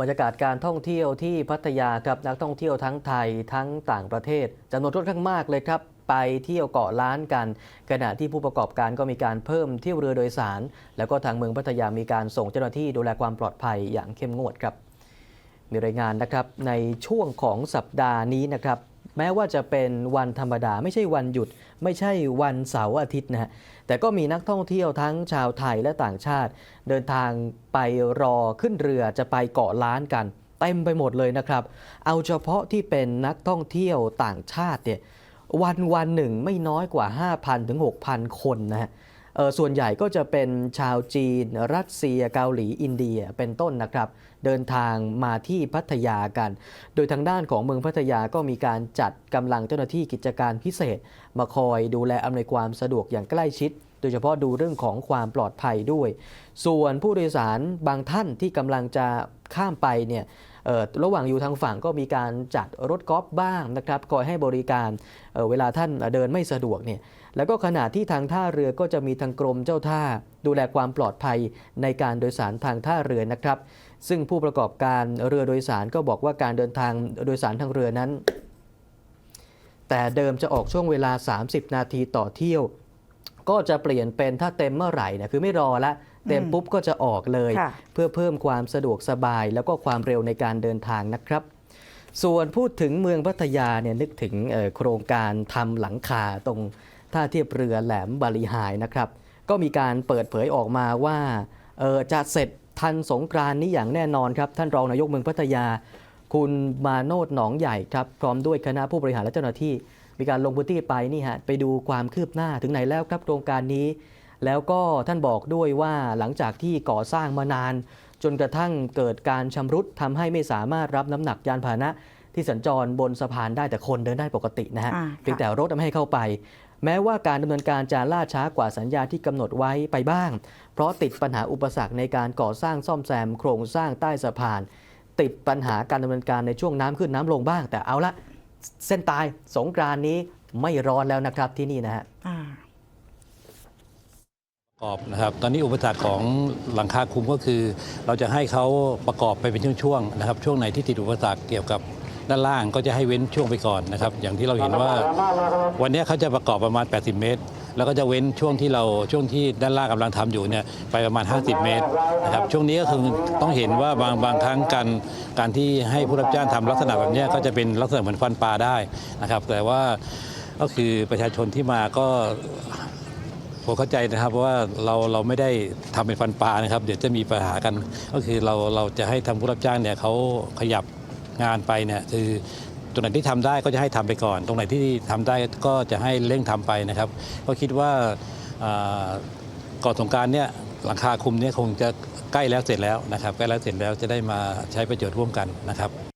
บรรยากาศการท่องเที่ยวที่พัทยาครับนักท่องเที่ยวทั้งไทยทั้งต่างประเทศจำนวนค่อนข้างมากเลยครับไปเที่ยวเกาะล้านกัน ขณะที่ผู้ประกอบการก็มีการเพิ่มเที่ยวเรือโดยสาร แล้วก็ทางเมืองพัทยามีการส่งเจ้าหน้าที่ดูแลความปลอดภัยอย่างเข้มงวดครับ มีรายงานนะครับในช่วงของสัปดาห์นี้นะครับ แม้ว่าจะเป็นวันธรรมดาไม่ใช่วันหยุด ไม่ใช่วันเสาร์อาทิตย์นะฮะแต่ก็มีนักท่องเที่ยวทั้งชาวไทยและต่างชาติ เดินทางไปรอขึ้นเรือจะไปเกาะล้านกันเต็มไปหมดเลยนะครับ เอาเฉพาะที่เป็นนักท่องเที่ยวต่างชาติเนี่ยวันวันหนึ่งไม่น้อยกว่า 5,000ถึง6,000 คนนะฮะ ส่วนใหญ่ก็จะเป็นชาวจีน รัสเซียเกาหลีอินเดียเป็นต้นนะครับ เดินทางมาที่พัทยากัน โดยทางด้านของเมืองพัทยาก็มีการจัดกำลังเจ้าหน้าที่กิจการพิเศษ มาคอยดูแลอำนวยความสะดวกอย่างใกล้ชิด โดยเฉพาะดูเรื่องของความปลอดภัยด้วย ส่วนผู้โดยสารบางท่านที่กำลังจะข้ามไปเนี่ย ระหว่างอยู่ทางฝั่งก็มีการจัดรถกอล์ฟบ้างนะครับคอยให้บริการเเวลาท่านเดินไม่สะดวกเนี่ยแล้วก็ขณะที่ทางท่าเรือก็จะมีทางกรมเจ้าท่า ดูแลความปลอดภัยในการโดยสารทางท่าเรือนะครับ ซึ่งผู้ประกอบการเรือโดยสารก็บอกว่าการเดินทางโดยสารทางเรือนั้น แต่เดิมจะออกช่วงเวลา 30 นาทีต่อเที่ยว ก็จะเปลี่ยนเป็นถ้าเต็มเมื่อไหร่เนะคือไม่รอละเต็มอืมปุ๊บก็จะออกเลยค่ะเพื่อเพิ่มความสะดวกสบาย แล้วก็ความเร็วในการเดินทางนะครับส่วนพูดถึงเมืองพัทยาเนี่ยนึกถึงเอ่อโครงการทำหลังคาตรงท่าเทียบเรือแหลมบาลีไฮนะครับ ก็มีการเปิดเผยออกมาว่าเอ่อจะเสร็จทันสงกรานต์นี้อย่างแน่นอนครับ ท่านรองนายกเมืองพัทยา คุณมาโนดหนองใหญ่ครับ พร้อมด้วยคณะผู้บริหารและเจ้าหน้าที่ มีการลงพื้นที่ไปนี่ฮะไปดูความคืบหน้าถึงไหนแล้วครับโครงการนี้ แล้วก็ท่านบอกด้วยว่าหลังจากที่ก่อสร้างมานาน จนกระทั่งเกิดการชำรุดทำให้ไม่สามารถรับน้ำหนักยานพาหนะ ที่สัญจรบนสะพานได้แต่คนเดินได้ปกตินะฮะอ่าเพียงแต่รถไม่ให้เข้าไปแม้ว่าการดำเนินการจะล่าช้ากว่าสัญญาที่กำหนดไว้ไปบ้าง เพราะติดปัญหาอุปสรรคในการก่อสร้างซ่อมแซมโครงสร้างใต้สะพาน ติดปัญหาการดำเนินการในช่วงน้ำขึ้นน้ำลงบ้าง แต่เอาละ เส้นตายสงกรานต์นี้ไม่ร้อนแล้วนะครับที่นี่นะฮะอ่าประกอบนะครับตอนนี้อุปสรรคของหลังคาคลุมก็คือ เราจะให้เขาประกอบไปเป็นช่วงๆนะครับ ช่วงไหนที่ติดอุปสรรคเกี่ยวกับ ด้านล่างก็จะให้เว้นช่วงไปก่อนนะครับ อย่างที่เราเห็นว่าวันนี้เขาจะประกอบประมาณ 80 เมตร แล้วก็จะเว้นช่วงที่เราช่วงที่ด้านล่างกำลังทำอยู่เนี่ยไปประมาณ 50 เมตรนะครับช่วงนี้ก็คือต้องเห็นว่าบางบางครั้งการการที่ให้ผู้รับจ้างทำลักษณะแบบนี้ก็จะเป็นลักษณะเหมือนฟันปลาได้นะครับ แต่ว่าก็คือประชาชนที่มาก็ผมเข้าใจนะครับเพราะว่าเราเราไม่ได้ทำเป็นฟันปลานะครับ เดี๋ยวจะมีปัญหากัน ก็คือเราเราจะให้ทางผู้รับจ้างเนี่ยเขาขยับ งานไปเนี่ยคือตรงไหนที่ทำได้ก็จะให้ทำไปก่อน ตรงไหนที่ทำได้ก็จะให้เร่งทำไปนะครับ ก็คิดว่าก่อนสงการเนี่ยหลังคาคุมเนี่ยคงจะใกล้แล้วเสร็จแล้วนะครับใกล้แล้วเสร็จแล้วจะได้มาใช้ประโยชน์ร่วมกันนะครับ